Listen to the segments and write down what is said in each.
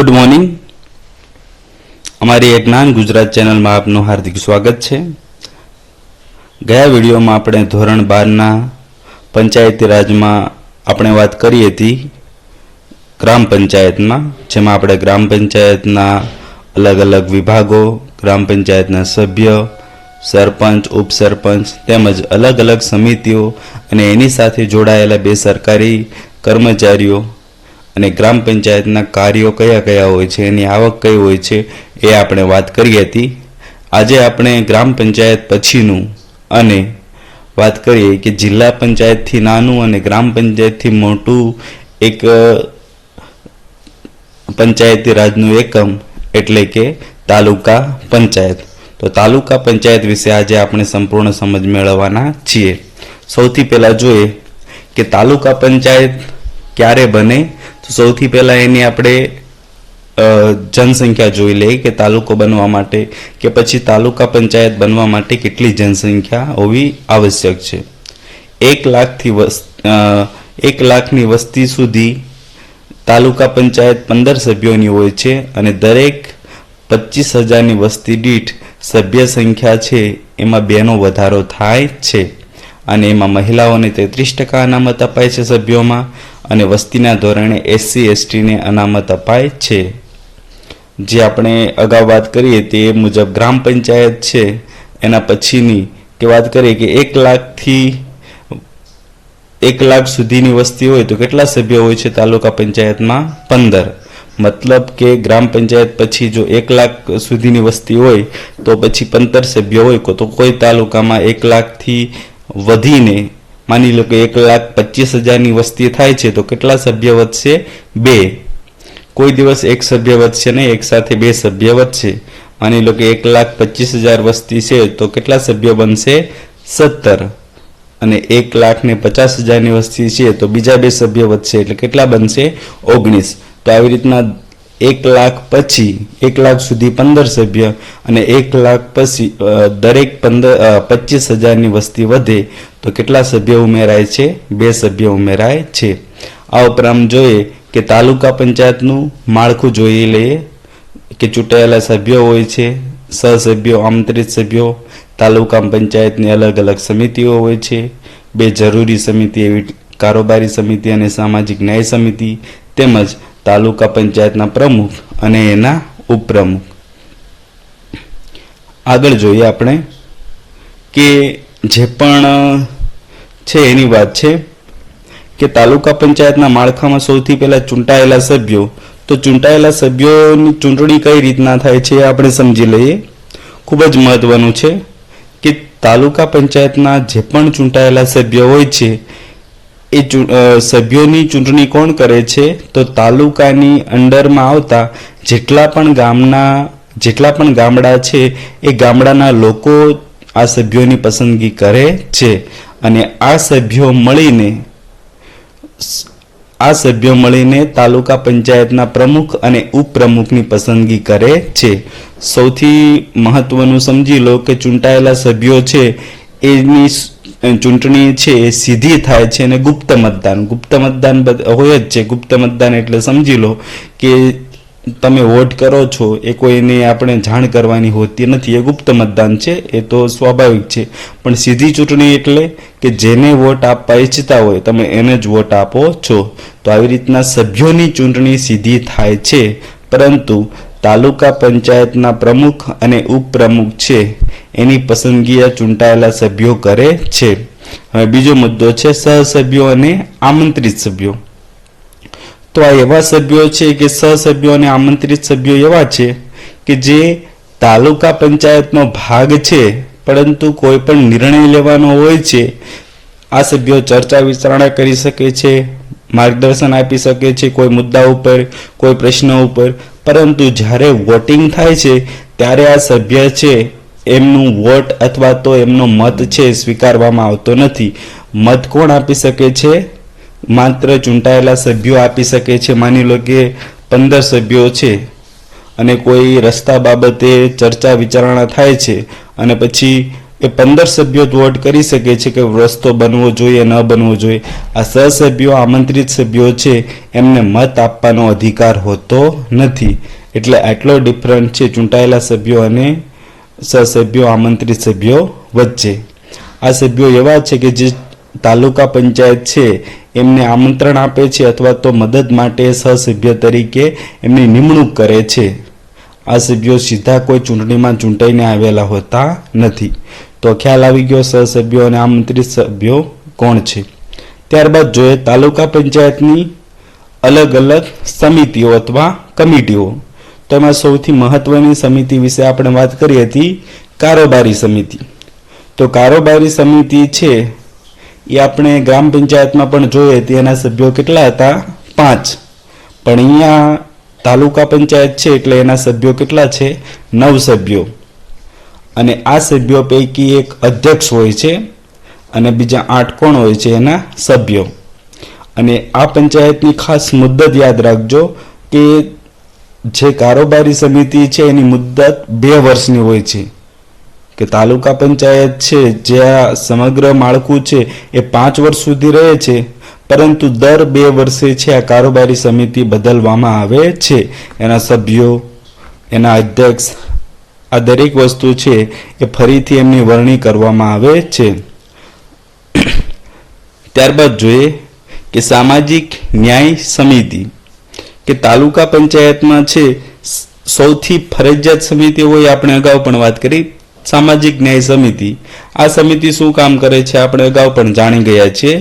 Good morning અમારી એક જ્ઞાન ગુજરાત ચેનલમાં આપનું હાર્દિક સ્વાગત છે. ગયા વિડીયોમાં આપણે ધોરણ બારના પંચાયતી રાજમાં આપણે વાત કરી હતી ગ્રામ પંચાયતમાં, જેમાં આપણે ગ્રામ પંચાયતના અલગ અલગ વિભાગો, ગ્રામ પંચાયતના સભ્ય, સરપંચ, ઉપસરપંચ તેમજ અલગ અલગ સમિતિઓ અને એની સાથે જોડાયેલા બે સરકારી કર્મચારીઓ અને ગ્રામ પંચાયતના કાર્યો કયા કયા હોય છે, એની આવક કઈ હોય છે, એ આપણે વાત કરી હતી. આજે આપણે ગ્રામ પંચાયત પછીનું અને વાત કરીએ કે જિલ્લા પંચાયતથી નાનું અને ગ્રામ પંચાયતથી મોટું એક પંચાયતી રાજનું એકમ એટલે કે તાલુકા પંચાયત. તો તાલુકા પંચાયત વિશે આજે આપણે સંપૂર્ણ સમજ મેળવવાના છીએ. સૌથી પહેલા જોઈએ કે તાલુકા પંચાયત ક્યારે બને? તો સૌથી પહેલા એની આપણે જનસંખ્યા જોઈ લઈએ કે તાલુકો બનવા માટે કે પછી તાલુકા પંચાયત બનવા માટે કેટલી જનસંખ્યા હોવી આવશ્યક છે. એક લાખથી વસ એક લાખની વસ્તી સુધી તાલુકા પંચાયત પંદર સભ્યોની હોય છે અને દરેક પચીસ હજારની વસ્તી દીઠ સભ્ય સંખ્યા છે, એમાં બેનો વધારો થાય છે. અને એમાં મહિલાઓને તેત્રીસ ટકા અનામત અપાય છે સભ્યોમાં અને વસ્તીના ધોરણે એસસી એસટીને અનામત અપાય છે. જે આપણે અગાઉ વાત કરીએ તે મુજબ ગ્રામ પંચાયત છે. એના પછીની કે વાત કરીએ કે એક લાખથી એક લાખ સુધીની વસ્તી હોય તો કેટલા સભ્યો હોય છે તાલુકા પંચાયતમાં? પંદર. મતલબ કે ગ્રામ પંચાયત પછી જો એક લાખ સુધીની વસ્તી હોય તો પછી પંદર સભ્યો હોય તો કોઈ તાલુકામાં એક લાખથી વધીને માની લો કે એક લાખ પચીસ હજારની વસ્તી થાય છે, તો કેટલા સભ્ય વધશે? બે. કોઈ દિવસ એક સભ્ય વધશે નહીં, એક સાથે બે સભ્ય વધશે. માની લો કે એક લાખ પચીસ હજાર વસ્તી છે, તો કેટલા સભ્ય બનશે? સત્તર. અને એક લાખ ને પચાસ હજારની વસ્તી છે, તો બીજા બે સભ્ય વધશે, એટલે કેટલા બનશે? ઓગણીસ. તો આવી રીતના એક લાખ પછી, એક લાખ સુધી પંદર સભ્ય અને એક લાખ પછી દરેક પંદર પચીસ હજારની વસ્તી વધે, તો કેટલા સભ્ય ઉમેરાય છે? બે સભ્ય ઉમેરાય છે. આ ઉપરાંત જોઈએ કે તાલુકા પંચાયતનું માળખું જોઈ લઈએ કે ચૂંટાયેલા સભ્યો હોય છે, સહસભ્યો, આમંત્રિત સભ્યો, તાલુકા પંચાયતની અલગ અલગ સમિતિઓ હોય છે, બે જરૂરી સમિતિ એવી કારોબારી સમિતિ અને સામાજિક ન્યાય સમિતિ તેમજ તાલુકા પંચાયતના પ્રમુખ અને એના ઉપપ્રમુખ. આગળ જોઈએ આપણે કે જે પણ છે એની વાત છે કે તાલુકા પંચાયતના માળખામાં સૌથી પહેલા ચૂંટાયેલા સભ્યો, તો ચૂંટાયેલા સભ્યોની ચૂંટણી કઈ રીતના થાય છે આપણે સમજી લઈએ. ખૂબ જ મહત્વનું છે કે તાલુકા પંચાયતના જે પણ ચૂંટાયેલા સભ્યો હોય છે એ સભ્યોની ચૂંટણી કોણ કરે છે? તો તાલુકાની અંડરમાં આવતા જેટલા પણ ગામના, જેટલા પણ ગામડા છે, એ ગામડાના લોકો આ સભ્યોની પસંદગી કરે છે. અને આ સભ્યો મળીને, આ સભ્યો મળીને તાલુકા પંચાયતના પ્રમુખ અને ઉપપ્રમુખની પસંદગી કરે છે. સૌથી મહત્વનું સમજી લો કે ચૂંટાયેલા સભ્યો છે, એની ચૂંટણી છે એ સીધી થાય છે અને ગુપ્ત મતદાન. ગુપ્ત મતદાન હોય જ છે. ગુપ્ત મતદાન એટલે સમજી લો કે તમે વોટ કરો છો, એ કોઈને આપણે જાણ કરવાની હોતી નથી. એ ગુપ્ત મતદાન છે, એ તો સ્વાભાવિક છે. પણ સીધી ચૂંટણી એટલે કે જેને વોટ આપવા ઈચ્છતા હોય, તમે એને જ વોટ આપો છો. તો આવી રીતના સભ્યોની ચૂંટણી સીધી થાય છે. પરંતુ તાલુકા પંચાયતના પ્રમુખ અને ઉપપ્રમુખ છે. એની પસંદગી ચૂંટાયેલા સભ્યો કરે છે. હવે બીજો મુદ્દો છે, સહસભ્યો અને આમંત્રિત સભ્યો. તો આ એવા સભ્યો છે કે સહસભ્યો અને આમંત્રિત સભ્યો એવા છે કે જે તાલુકા પંચાયતનો ભાગ છે, પરંતુ કોઈ પણ નિર્ણય લેવાનો હોય છે, આ સભ્યો ચર્ચા વિચારણા કરી શકે છે માર્ગદર્શન આપી શકે છે કોઈ મુદ્દા ઉપર, કોઈ પ્રશ્ન ઉપર. પરંતુ જ્યારે વોટિંગ થાય છે, ત્યારે આ સભ્ય છે, એમનું વોટ અથવા તો એમનો મત છે સ્વીકારવામાં આવતો નથી. મત કોણ આપી શકે છે? માત્ર ચૂંટાયેલા સભ્યો આપી શકે છે. માની લો કે પંદર સભ્યો છે અને કોઈ રસ્તા બાબતે ચર્ચા વિચારણા થાય છે અને પછી એ પંદર સભ્યો વોટ કરી શકે છે કે રસ્તો બનવો જોઈએ, ન બનવો જોઈએ. આ સહસભ્યો આમંત્રિત સભ્યો છે, એમને મત આપવાનો અધિકાર હોતો નથી. એટલે આટલો ડિફરન્ટ છે ચૂંટાયેલા સભ્યો અને સહસભ્યો આમંત્રિત સભ્યો વચ્ચે. આ સભ્યો એવા છે કે જે તાલુકા પંચાયત છે, એમને આમંત્રણ આપે છે અથવા તો મદદ માટે સહસભ્ય તરીકે એમની નિમણૂક કરે છે. આ સભ્યો સીધા કોઈ ચૂંટણીમાં ચૂંટાઈને આવેલા હોતા નથી. તો ખ્યાલ આવી ગયો સહસભ્યો અને આમંત્રિત સભ્યો કોણ છે? ત્યારબાદ જોઈએ તાલુકા પંચાયતની અલગ અલગ સમિતિઓ અથવા કમિટીઓ. તો એમાં સૌથી મહત્વની સમિતિ વિશે આપણે વાત કરી હતી, કારોબારી સમિતિ. તો કારોબારી સમિતિ છે, એ આપણે ગ્રામ પંચાયતમાં પણ જોઈએ હતી એના સભ્યો કેટલા હતા? પાંચ. પણ અહીંયા તાલુકા પંચાયત છે, એટલે એના સભ્યો કેટલા છે? નવ સભ્યો. અને આ સભ્યો પૈકી એક અધ્યક્ષ હોય છે અને બીજા આઠ કોણ હોય છે એના સભ્યો. અને આ પંચાયતની ખાસ મુદ્દત યાદ રાખજો કે જે કારોબારી સમિતિ છે એની મુદ્દત બે વર્ષની હોય છે. કે તાલુકા પંચાયત છે, જે આ સમગ્ર માળખું છે એ પાંચ વર્ષ સુધી રહે છે, પરંતુ દર બે વર્ષે છે આ કારોબારી સમિતિ બદલવામાં આવે છે. એના સભ્યો, એના અધ્યક્ષ આ દરેક વસ્તુ છે એ ફરીથી એમની વરણી કરવામાં આવે છે. ત્યારબાદ જોઈએ કે સામાજિક ન્યાય સમિતિ, કે તાલુકા પંચાયતમાં છે સૌથી ફરજિયાત સમિતિ હોય આપણે અગાઉ પણ વાત કરી, સામાજિક ન્યાય સમિતિ. આ સમિતિ શું કામ કરે છે આપણે અગાઉ પણ જાણી ગયા છીએ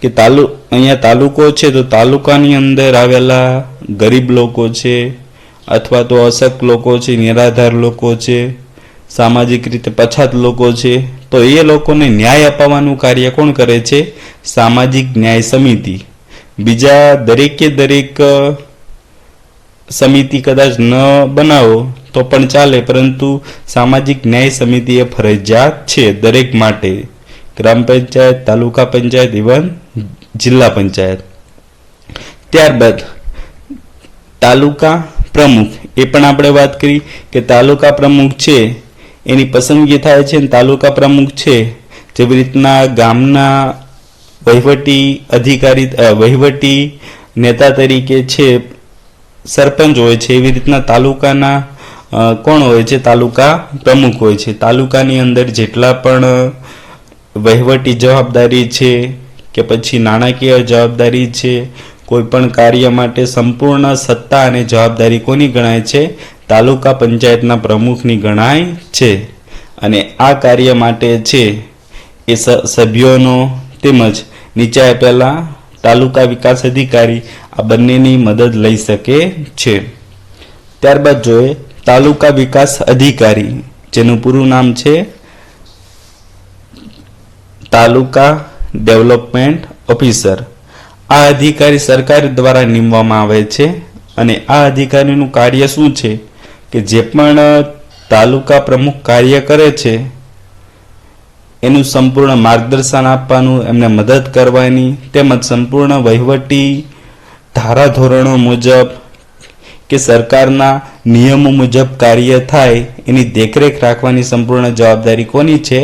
કે તાલુ, અહીંયા તાલુકો છે તો તાલુકાની અંદર આવેલા ગરીબ લોકો છે અથવા તો અશક્ત લોકો છે, નિરાધાર લોકો છે, સામાજિક રીતે પછાત લોકો છે, તો એ લોકોને ન્યાય અપાવવાનું કાર્ય કોણ કરે છે? સામાજિક ન્યાય સમિતિ. બીજા દરેકે દરેક સમિતિ કદાચ ન બનાવો તો પણ ચાલે, પરંતુ સામાજિક ન્યાય સમિતિ એ ફરજિયાત છે દરેક માટે. ગ્રામ પંચાયત, તાલુકા પંચાયત, ઇવન જિલ્લા પંચાયત. ત્યારબાદ તાલુકા પ્રમુખ. એ પણ આપણે વાત કરી કે તાલુકા પ્રમુખ છે, એની પસંદગી થાય છે તાલુકા પ્રમુખ છે, જેવી રીતના ગામના વહીવટી અધિકારી વહીવટી નેતા તરીકે છે, સરપંચ હોય છે, એવી રીતના તાલુકાના કોણ હોય છે? તાલુકા પ્રમુખ હોય છે. તાલુકાની અંદર જેટલા પણ વહીવટી જવાબદારી છે કે પછી નાણાકીય જવાબદારી છે કોઈ પણ કાર્ય માટે સંપૂર્ણ સત્તા અને જવાબદારી કોની ગણાય છે? તાલુકા પંચાયતના પ્રમુખની ગણાય છે. અને આ કાર્ય માટે છે એ સભ્યોનો તેમજ નીચે આપેલા તાલુકા વિકાસ અધિકારી આ બંનેની મદદ લઈ શકે છે. ત્યારબાદ જોઈએ તાલુકા વિકાસ અધિકારી, જેનું પૂરું નામ છે તાલુકા ડેવલપમેન્ટ ઓફિસર. આ અધિકારી સરકાર દ્વારા નીમવામાં આવે છે અને આ અધિકારીનું કાર્ય શું છે કે જે પણ તાલુકા પ્રમુખ કાર્ય કરે છે, એનું સંપૂર્ણ માર્ગદર્શન આપવાનું, એમને મદદ કરવાની, તેમજ સંપૂર્ણ વહીવટી ધારાધોરણો મુજબ કે સરકારના નિયમો મુજબ કાર્ય થાય, એની દેખરેખ રાખવાની સંપૂર્ણ જવાબદારી કોની છે?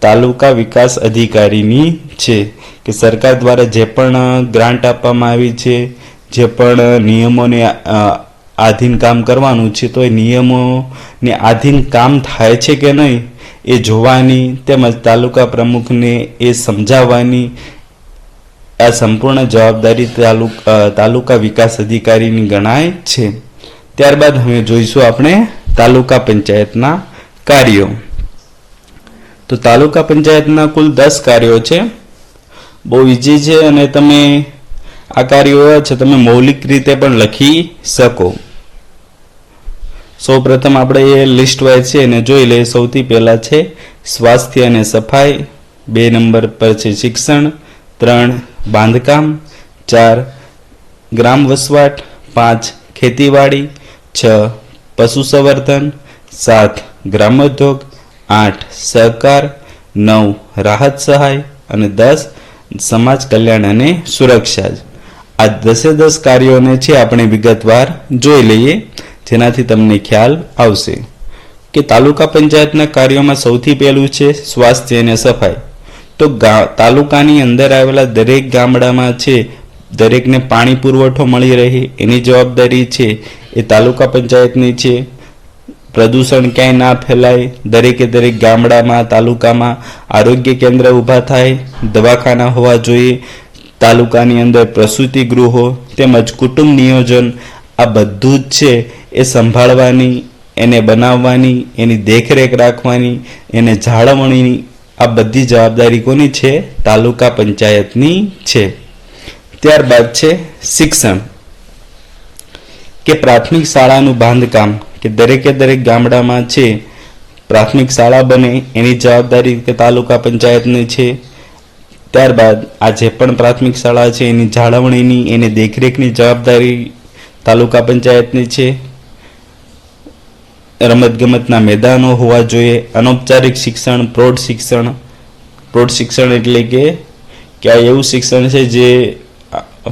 તાલુકા વિકાસ અધિકારીની છે કે સરકાર દ્વારા જે પણ ગ્રાન્ટ આપવામાં આવી છે, જે પણ નિયમોને આધીન કામ કરવાનું છે, તો એ નિયમોને આધીન કામ થાય છે કે નહીં, એ જોવાની તેમજ તાલુકા પ્રમુખને એ સમજાવવાની આ સંપૂર્ણ જવાબદારી તાલુકા તાલુકા વિકાસ અધિકારીની ગણાય છે. ત્યારબાદ હવે જોઈશું આપણે તાલુકા પંચાયતના કાર્યો. તો તાલુકા પંચાયતના કુલ દસ કાર્યો છે. બહુ ઈજી છે અને તમે આ કાર્યો છે, તમે મૌલિક રીતે પણ લખી શકો. સૌ પ્રથમ આપણે એ લિસ્ટ વાઇઝ છે, એને જોઈ લઈએ. સૌથી પહેલાં છે, સ્વાસ્થ્ય અને સફાઈ. બે નંબર પર છે, શિક્ષણ. ત્રણ, બાંધકામ. ચાર, ગ્રામ વસવાટ. પાંચ, ખેતીવાડી. છ પશુ સંવર્ધન સાત, ગ્રામોદ્યોગ. આઠ, સહકાર, નવ, રાહત સહાય અને દસ, સમાજ કલ્યાણ અને સુરક્ષા આ દસે દસ કાર્યોને છે આપણે વિગતવાર જોઈ લઈએ, જેનાથી તમને ખ્યાલ આવશે. કે તાલુકા પંચાયતના કાર્યોમાં સૌથી પહેલું છે સ્વાસ્થ્ય અને સફાઈ. તો તાલુકાની અંદર આવેલા દરેક ગામડામાં છે, દરેકને પાણી પુરવઠો મળી રહે, એની જવાબદારી છે એ તાલુકા પંચાયતની છે. પ્રદૂષણ ક્યાંય ના ફેલાય, દરેકે દરેક ગામડામાં, તાલુકામાં આરોગ્ય કેન્દ્ર ઊભા થાય, દવાખાના હોવા જોઈએ, તાલુકાની અંદર પ્રસૂતિ ગૃહો તેમજ કુટુંબ નિયોજન આ બધું જ છે, એ સંભાળવાની, એને બનાવવાની, એની દેખરેખ રાખવાની, એને જાળવણીની આ બધી જવાબદારી કોની છે? તાલુકા પંચાયતની છે. ત્યારબાદ છે શિક્ષણ. કે પ્રાથમિક શાળાનું બાંધકામ. કે દરેકે દરેક ગામડામાં છે, પ્રાથમિક શાળા બને, એની જવાબદારી કે તાલુકા પંચાયતની છે, ત્યારબાદ આ જે પણ પ્રાથમિક શાળા છે, એની જાળવણીની, એની દેખરેખની જવાબદારી તાલુકા પંચાયતની છે. રમતગમતના મેદાનો હોવા જોઈએ, અનૌપચારિક શિક્ષણ, પ્રૌઢ શિક્ષણ પ્રૌઢ શિક્ષણ એટલે કે કે આ એવું શિક્ષણ છે જે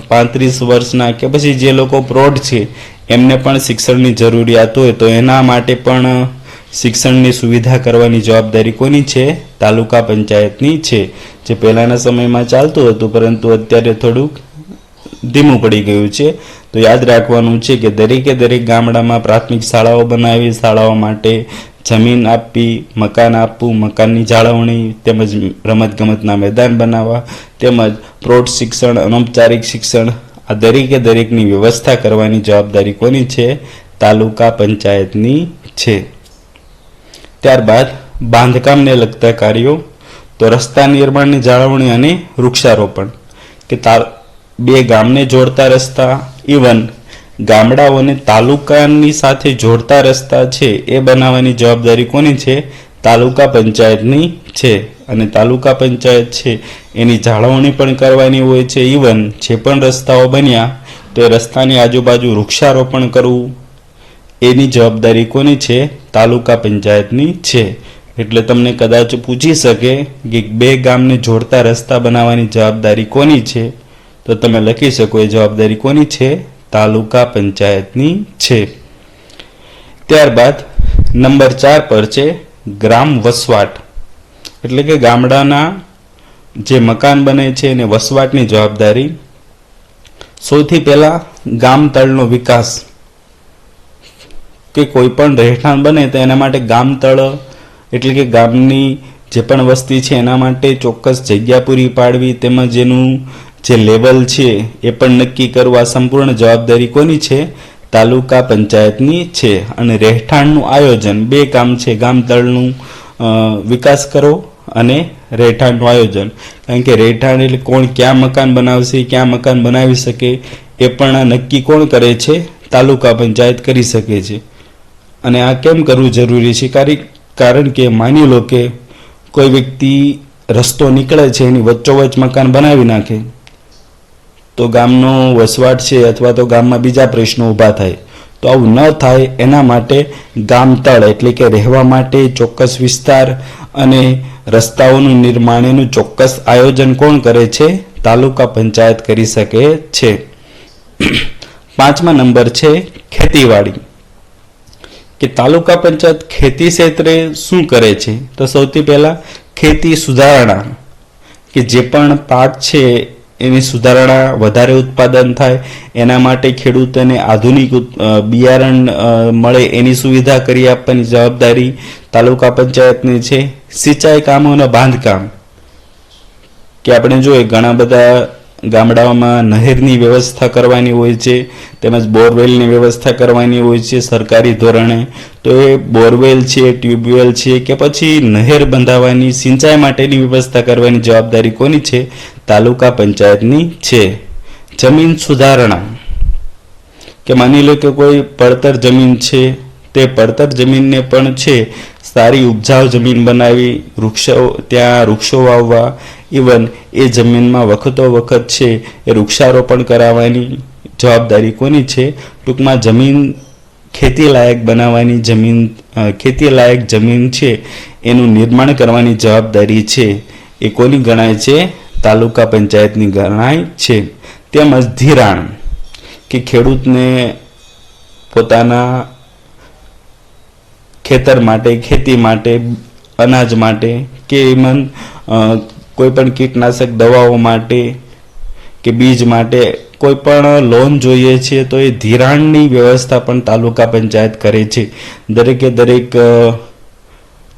પાંત્રીસ વર્ષના કે પછી જે લોકો પ્રૌઢ છે એમને પણ શિક્ષણની જરૂરિયાત હોય તો એના માટે પણ શિક્ષણની સુવિધા કરવાની જવાબદારી કોની છે? તાલુકા પંચાયતની છે, જે પહેલાંના સમયમાં ચાલતું હતું, પરંતુ અત્યારે થોડુંક ધીમું પડી ગયું છે. તો યાદ રાખવાનું છે કે દરેકે દરેક ગામડામાં પ્રાથમિક શાળાઓ બનાવી, શાળાઓ માટે જમીન આપવી, મકાન આપવું, મકાનની જાળવણી, તેમજ રમતગમતના મેદાન બનાવવા, તેમજ પ્રૌઢ શિક્ષણ, અનૌપચારિક શિક્ષણ આ દરેકે દરેકની વ્યવસ્થા કરવાની જવાબદારી કોની છે? તાલુકા પંચાયતની છે. ત્યારબાદ બાંધકામને લગતા કાર્યો, તો રસ્તા નિર્માણની જાળવણી અને વૃક્ષારોપણ, કે તા બે ગામને જોડતા રસ્તા, ઇવન ગામડાઓને તાલુકાની સાથે જોડતા રસ્તા છે, એ બનાવવાની જવાબદારી કોની છે? તાલુકા પંચાયતની છે. અને તાલુકા પંચાયત છે, એની જાળવણી પણ કરવાની હોય છે. ઇવન જે પણ રસ્તાઓ બન્યા, તો રસ્તાની આજુબાજુ વૃક્ષારોપણ કરવું, એની જવાબદારી કોની છે? તાલુકા પંચાયતની છે. એટલે તમને કદાચ પૂછી શકે કે બે ગામને જોડતા રસ્તા બનાવવાની જવાબદારી કોની છે? તો તમે લખી શકો એ જવાબદારી કોની છે? તાલુકા પંચાયતની છે. ત્યારબાદ નંબર ચાર પર છે, ગ્રામ વસવાટ. એટલે કે ગામડાના જે મકાન બને છે એને વસવાટની જવાબદારી. સૌથી પહેલાં ગામતળનો વિકાસ. કે કોઈ પણ રહેઠાણ બને તો એના માટે ગામ તળ, એટલે કે ગામની જે પણ વસ્તી છે એના માટે ચોક્કસ જગ્યા પૂરી પાડવી તેમજ એનું જે લેવલ છે એ પણ નક્કી કરવા સંપૂર્ણ જવાબદારી કોની છે? તાલુકા પંચાયતની છે. અને રહેઠાણનું આયોજન બે કામ છે. ગામ તળનું વિકાસ કરો અને રહેઠાણનું આયોજન. કારણ કે રહેઠાણ એટલે કોણ ક્યાં મકાન બનાવશે, ક્યાં મકાન બનાવી શકે, એ પણ નક્કી કોણ કરે છે? તાલુકા પંચાયત કરી શકે છે. અને આ કેમ કરવું જરૂરી છે? કારણ કે માની લો કે કોઈ વ્યક્તિ રસ્તો નીકળે છે, એની વચ્ચોવચ્ચ મકાન બનાવી નાખે, તો ગામનો વસવાટ છે અથવા તો ગામમાં બીજા પ્રશ્નો ઊભા થાય. તો આવું ન થાય, એના માટે ગામ તળ એટલે કે રહેવા માટે ચોક્કસ વિસ્તાર અને રસ્તાઓનું નિર્માણ એનું ચોક્કસ આયોજન કોણ કરે છે? તાલુકા પંચાયત કરી શકે છે. પાંચમા નંબર છે ખેતીવાડી. કે તાલુકા પંચાયત ખેતી ક્ષેત્રે શું કરે છે? તો સૌથી પહેલાં ખેતી સુધારણા. કે જે પણ પાક છે એની સુધારણા વધારે ઉત્પાદન થાય, એના માટે ખેડૂતોને આધુનિક બિયારણ મળે એની સુવિધા કરી આપવાની જવાબદારી તાલુકા પંચાયતની છે. સિંચાઈ કામોના બાંધકામ. કે આપણે જોઈએ, ઘણા બધા ગામડાઓમાં નહેરની વ્યવસ્થા કરવાની હોય છે, તેમજ બોરવેલની વ્યવસ્થા કરવાની હોય છે સરકારી ધોરણે. તો એ બોરવેલ છે, ટ્યુબવેલ છે કે પછી નહેર બંધાવવાની, સિંચાઈ માટેની વ્યવસ્થા કરવાની જવાબદારી કોની છે? તાલુકા પંચાયતની છે. જમીન સુધારણા. કે માની લો કે કોઈ પડતર જમીન છે, તે પડતર જમીનને પણ છે, સારી ઉપજાવ જમીન બનાવી, વૃક્ષો, ત્યાં વૃક્ષો વાવવા, ઇવન એ જમીનમાં વખતો વખત છે, એ વૃક્ષારોપણ કરાવવાની જવાબદારી કોની છે? ટૂંકમાં જમીન ખેતી લાયક બનાવવાની જમીન ખેતીલાયક ખેતી લાયક જમીન છે, એનું નિર્માણ કરવાની જવાબદારી છે, એ કોની ગણાય છે? તાલુકા પંચાયતની ગણાય છે. તેમજ ધિરાણ, કે ખેડૂતને પોતાના ખેતર માટે, ખેતી માટે, અનાજ માટે, કે એમાં કોઈ પણ કીટનાશક દવાઓ માટે, કે બીજ માટે કોઈ પણ લોન જોઈએ છે, તો એ ધિરાણની વ્યવસ્થા પણ તાલુકા પંચાયત કરે છે. દરેકે દરેક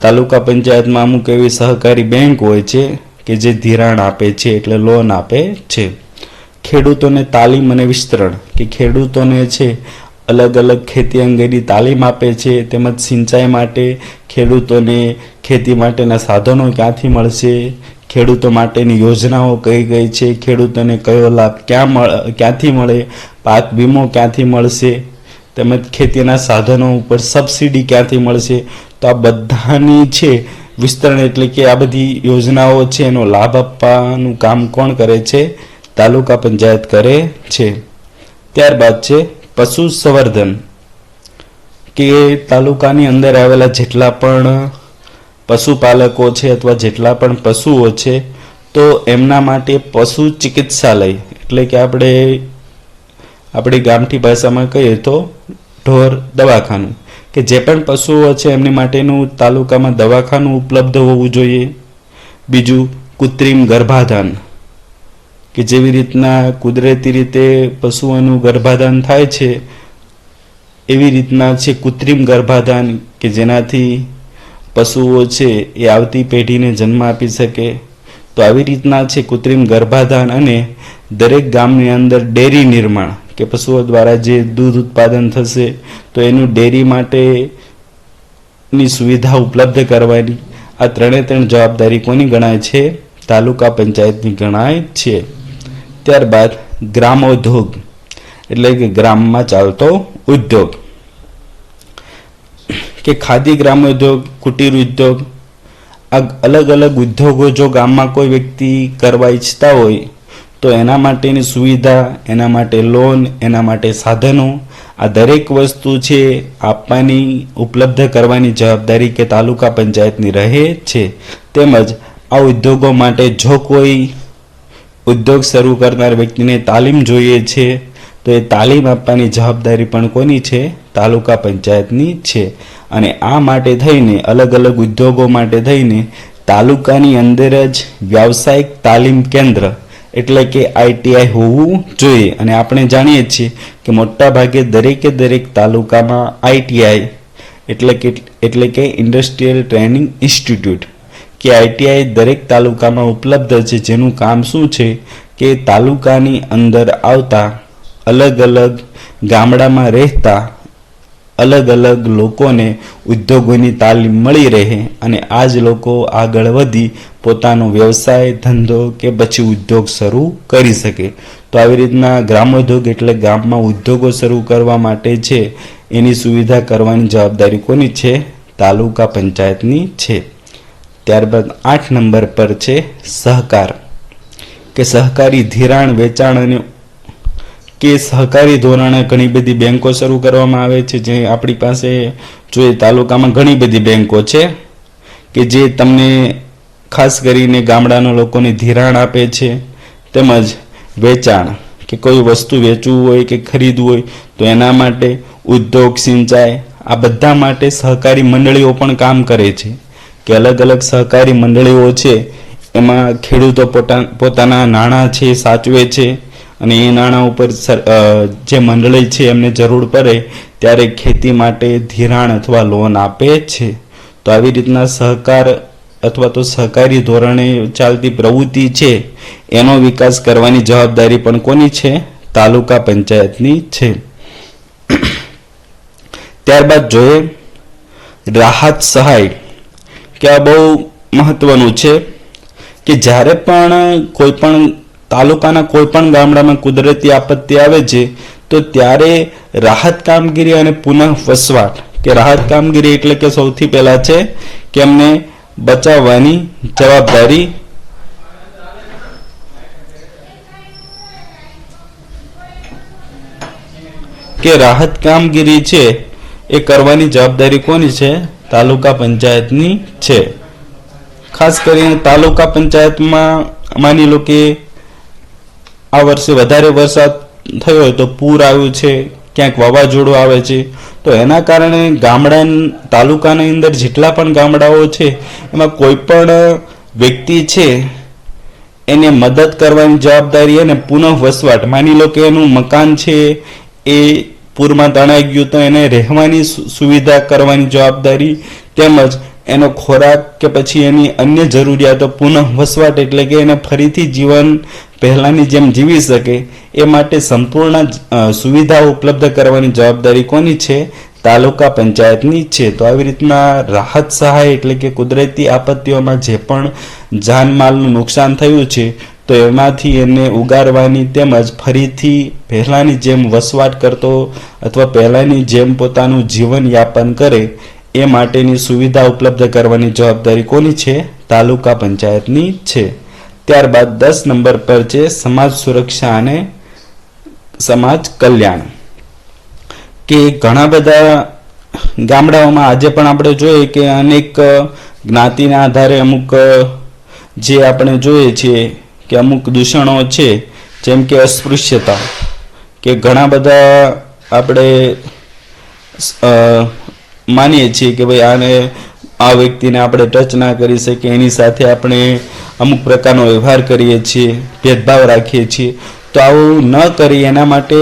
તાલુકા પંચાયતમાં અમુક એવી સહકારી બેંક હોય છે કે જે ધિરાણ આપે છે એટલે લોન આપે છે. ખેડૂતોને તાલીમ અને વિસ્તરણ, કે ખેડૂતોને છે અલગ અલગ ખેતી અંગેની તાલીમ આપે છે, તેમજ સિંચાઈ માટે ખેડૂતોને ખેતી માટેના સાધનો ક્યાંથી મળશે, ખેડૂતો માટેની યોજનાઓ કઈ કઈ છે, ખેડૂતોને કયો લાભ ક્યાં મળ, ક્યાંથી મળે, પાક વીમો ક્યાંથી મળશે, તેમજ ખેતીના સાધનો ઉપર સબસિડી ક્યાંથી મળશે, તો આ બધાની છે વિસ્તરણ એટલે કે આ બધી યોજનાઓ છે, એનો લાભ આપવાનું કામ કોણ કરે છે? તાલુકા પંચાયત કરે છે. ત્યારબાદ છે, પશુ સંવર્ધન. કે તાલુકાની અંદર આવેલા જેટલા પણ પશુપાલકો છે અથવા જેટલા પણ પશુઓ છે, તો એમના માટે પશુ ચિકિત્સાલય, એટલે કે આપણે, આપણી ગામઠી ભાષામાં કહીએ તો ઢોર દવાખાનું. કે જે પણ પશુઓ છે એમની માટેનું તાલુકામાં દવાખાનું ઉપલબ્ધ હોવું જોઈએ. બીજું, કૃત્રિમ ગર્ભાધાન. કે જેવી રીતના કુદરતી રીતે પશુઓનું ગર્ભાધાન થાય છે, એવી રીતના છે કૃત્રિમ ગર્ભાધાન કે જેનાથી પશુઓ છે એ આવતી પેઢીને જન્મ આપી શકે. તો આવી રીતના છે કૃત્રિમ ગર્ભાધાન અને દરેક ગામની અંદર ડેરી નિર્માણ. કે પશુઓ દ્વારા જે દૂધ ઉત્પાદન થશે, તો એનું ડેરી માટેની સુવિધા ઉપલબ્ધ કરવાની. આ ત્રણે ત્રણ જવાબદારી કોની ગણાય છે? તાલુકા પંચાયતની ગણાય છે. ત્યારબાદ ગ્રામોદ્યોગ, એટલે કે ગ્રામમાં ચાલતો ઉદ્યોગ. કે ખાદી ગ્રામોદ્યોગ, કુટીર ઉદ્યોગ, આ અલગ અલગ ઉદ્યોગો જો ગામમાં કોઈ વ્યક્તિ કરવા ઈચ્છતા હોય તો એના માટેની સુવિધા, એના માટે લોન એના માટે સાધનો, આ દરેક વસ્તુ છે આપવાની, ઉપલબ્ધ કરવાની જવાબદારી કે તાલુકા પંચાયતની રહે છે. તેમજ આ ઉદ્યોગો માટે જો કોઈ ઉદ્યોગ શરૂ કરનાર વ્યક્તિને તાલીમ જોઈએ છે, તો એ તાલીમ આપવાની જવાબદારી પણ કોની છે? તાલુકા પંચાયતની છે. અને આ માટે થઈને, અલગ અલગ ઉદ્યોગો માટે થઈને તાલુકાની અંદર જ વ્યાવસાયિક તાલીમ કેન્દ્ર એટલે કે આઈટીઆઈ હોવું જોઈએ. અને આપણે જાણીએ છીએ કે મોટા ભાગે દરેકે દરેક તાલુકામાં આઈટીઆઈ એટલે કે એટલે કે ઇન્ડસ્ટ્રીયલ ટ્રેનિંગ ઇન્સ્ટિટ્યૂટ કે આઈટીઆઈ દરેક તાલુકામાં ઉપલબ્ધ છે. જેનું કામ શું છે કે તાલુકાની અંદર આવતા અલગ અલગ ગામડામાં રહેતા અલગ અલગ લોકોને ઉદ્યોગોની તાલીમ મળી રહે અને આ જ લોકો આગળ વધી પોતાનો વ્યવસાય, ધંધો કે પછી ઉદ્યોગ શરૂ કરી શકે. તો આવી રીતના ગ્રામોદ્યોગ એટલે ગામમાં ઉદ્યોગો શરૂ કરવા માટે છે એની સુવિધા કરવાની જવાબદારી કોની છે? તાલુકા પંચાયતની છે. ત્યારબાદ આઠ નંબર પર છે સહકાર. કે સહકારી ધિરાણ વેચાણ અને કે સહકારી ધોરણે ઘણી બધી બેંકો શરૂ કરવામાં આવે છે, જે આપણી પાસે જોઈએ તાલુકામાં ઘણી બધી બેંકો છે, કે જે તમને ખાસ કરીને ગામડાના લોકોને ધિરાણ આપે છે, તેમજ વેચાણ, કે કોઈ વસ્તુ વેચવું હોય કે ખરીદવું હોય, તો એના માટે ઉદ્યોગ સિંચાઈ, આ બધા માટે સહકારી મંડળીઓ પણ કામ કરે છે. કે અલગ અલગ સહકારી મંડળીઓ છે, એમાં ખેડૂતો પોતા, પોતાના નાણાં છે, સાચવે છે અને એ નાણાં ઉપર જે મંડળી છે એમને જરૂર પડે ત્યારે ખેતી માટે ધિરાણ અથવા લોન આપે છે. તો આવી રીતના સહકાર અથવા તો સહકારી ધોરણે ચાલતી પ્રવૃત્તિ છે. એનો વિકાસ કરવાની જવાબદારી પણ કોની છે? તાલુકા પંચાયતની છે. ત્યારબાદ જોઈએ રાહત સહાય, કે આ બહુ મહત્વનું છે, કે જ્યારે પણ કોઈ પણ તાલુકાના કોઈ પણ ગામડામાં કુદરતી આપત્તિ આવે છે, તો ત્યારે રાહત કામગીરી અને પુનઃ વસવાટ કે રાહત કામગીરી એટલે કે સૌથી પહેલા છે કે એમને બચાવવાની જવાબદારી કે રાહત કામગીરી છે એ કરવાની જવાબદારી કોની છે? તાલુકા પંચાયતની છે. ખાસ કરીને તાલુકા પંચાયતમાં માની લો કે આ વર્ષે વધારે વરસાદ થયો હોય તો પૂર આવ્યું છે, ક્યાંક વાવાઝોડું આવે છે. તો એના કારણે ગામડા તાલુકાની અંદર જેટલા પણ ગામડાઓ છે, એમાં કોઈ પણ વ્યક્તિ છે, એને મદદ કરવાની જવાબદારી અને પુનઃ વસવાટ માની લો કે એનું મકાન છે, એ પૂરમાં તણાઈ ગયું તો એને રહેવાની સુવિધા કરવાની જવાબદારી તેમજ એનો ખોરાક કે પછી એની અન્ય જરૂરિયાતો પુનઃ વસવાટ એટલે કે એને ફરીથી જીવન પહેલાની જેમ જીવી શકે, એ માટે સંપૂર્ણ સુવિધા ઉપલબ્ધ કરવાની જવાબદારી કોની છે? તાલુકા પંચાયતની છે. તો આવી રીતના રાહત સહાય એટલે કે કુદરતી આપત્તિઓમાં જે પણ જાનમાલનું નુકસાન થયું છે, તો એમાંથી એને ઉગારવાની તેમજ ફરીથી પહેલાંની જેમ વસવાટ કરતો અથવા પહેલાંની જેમ પોતાનું જીવન યાપન કરે એ માટેની સુવિધા ઉપલબ્ધ કરવાની જવાબદારી કોની છે? તાલુકા પંચાયતની છે. ત્યારબાદ દસ નંબર પર છે, સમાજ સુરક્ષા અને સમાજ કલ્યાણ. કે ઘણા બધા ગામડાઓમાં આજે પણ આપણે જોઈએ કે અનેક જ્ઞાતિના આધારે અમુક જે આપણે જોઈએ છીએ કે અમુક દૂષણો છે, જેમ કે અસ્પૃશ્યતા, કે ઘણા બધા આપણે માનીએ છીએ કે ભાઈ આને આ વ્યક્તિને આપણે ટચ ના કરી શકીએ, એની સાથે આપણે અમુક પ્રકારનો વ્યવહાર કરીએ છીએ, ભેદભાવ રાખીએ છીએ. તો આવું ન કરી એના માટે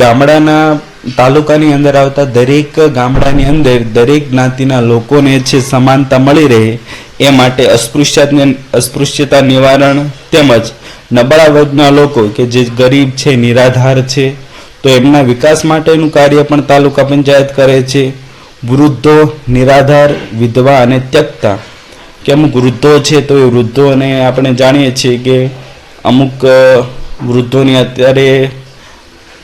ગામડાના તાલુકાની અંદર આવતા દરેક ગામડાની અંદર દરેક જ્ઞાતિના લોકોને છે સમાનતા મળી રહે એ માટે અસ્પૃશ્યતા અસ્પૃશ્યતા નિવારણ તેમજ નબળા વર્ગના લોકો કે જે ગરીબ છે, નિરાધાર છે, તો એમના વિકાસ માટેનું કાર્ય પણ તાલુકા પંચાયત કરે છે. વૃદ્ધો, નિરાધાર, વિધવા અને ત્યક્તા. કે અમુક વૃદ્ધો છે તો એ વૃદ્ધોને આપણે જાણીએ છીએ કે અમુક વૃદ્ધોની અત્યારે,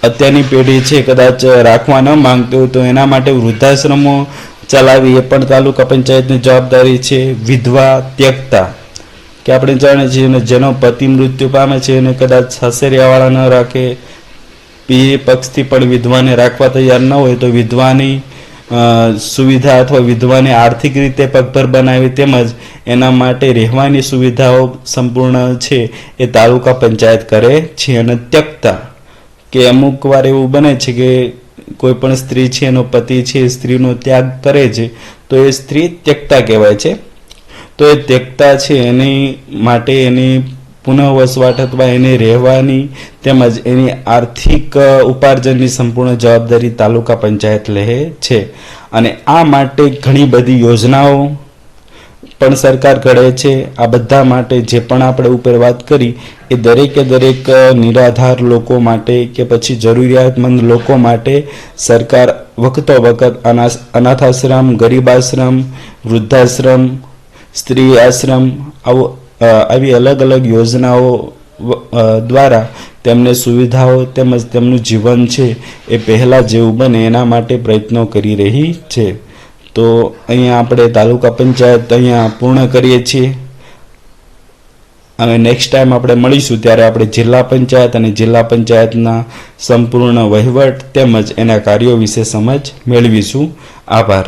અત્યારની પેઢી છે કદાચ રાખવા ન માંગતી હોય તો એના માટે વૃદ્ધાશ્રમો ચલાવી. એ પણ તાલુકા પંચાયતની જવાબદારી છે વિધવા, ત્યક્તા. કે આપણે જાણીએ છીએ અને જેનો પતિ મૃત્યુ પામે છે એને કદાચ સાસરિયાવાળા ન રાખે પી પક્ષથી પણ વિધવાને રાખવા તૈયાર ન હોય તો વિધવાની સુવિધા અથવા વિધવાને આર્થિક રીતે પગભર બનાવી તેમજ એના માટે રહેવાની સુવિધાઓ સંપૂર્ણ છે એ તાલુકા પંચાયત કરે છે અને ત્યક્તા કે અમુક વાર એવું બને છે કે કોઈ પણ સ્ત્રી છે, એનો પતિ છે સ્ત્રીનો ત્યાગ કરે છે, તો એ સ્ત્રી ત્યક્તા કહેવાય છે. તો એ ત્યક્તા છે એની માટે એની પુનઃવસવાટ અથવા એને રહેવાની તેમજ એની આર્થિક ઉપાર્જનની સંપૂર્ણ જવાબદારી તાલુકા પંચાયત લે છે. અને આ માટે ઘણી બધી યોજનાઓ પણ સરકાર કરે છે. આ બધા માટે જે પણ આપણે ઉપર વાત કરી, એ દરેકે દરેક નિરાધાર લોકો માટે કે પછી જરૂરિયાતમંદ લોકો માટે સરકાર વખતો વખત અનાથ અનાથાશ્રમ, ગરીબાશ્રમ, વૃદ્ધાશ્રમ, સ્ત્રી આશ્રમ આવો આવી અલગ અલગ યોજનાઓ દ્વારા તેમને સુવિધાઓ તેમજ તેમનું જીવન છે એ પહેલાં જેવું બને એના માટે પ્રયત્નો કરી રહી છે. તો અહીંયા આપણે તાલુકા પંચાયત અહીંયા પૂર્ણ કરીએ છીએ. અને નેક્સ્ટ ટાઈમ આપણે મળીશું ત્યારે આપણે જિલ્લા પંચાયત અને જિલ્લા પંચાયતના સંપૂર્ણ વહીવટ તેમજ એના કાર્યો વિશે સમજ મેળવીશું. આભાર.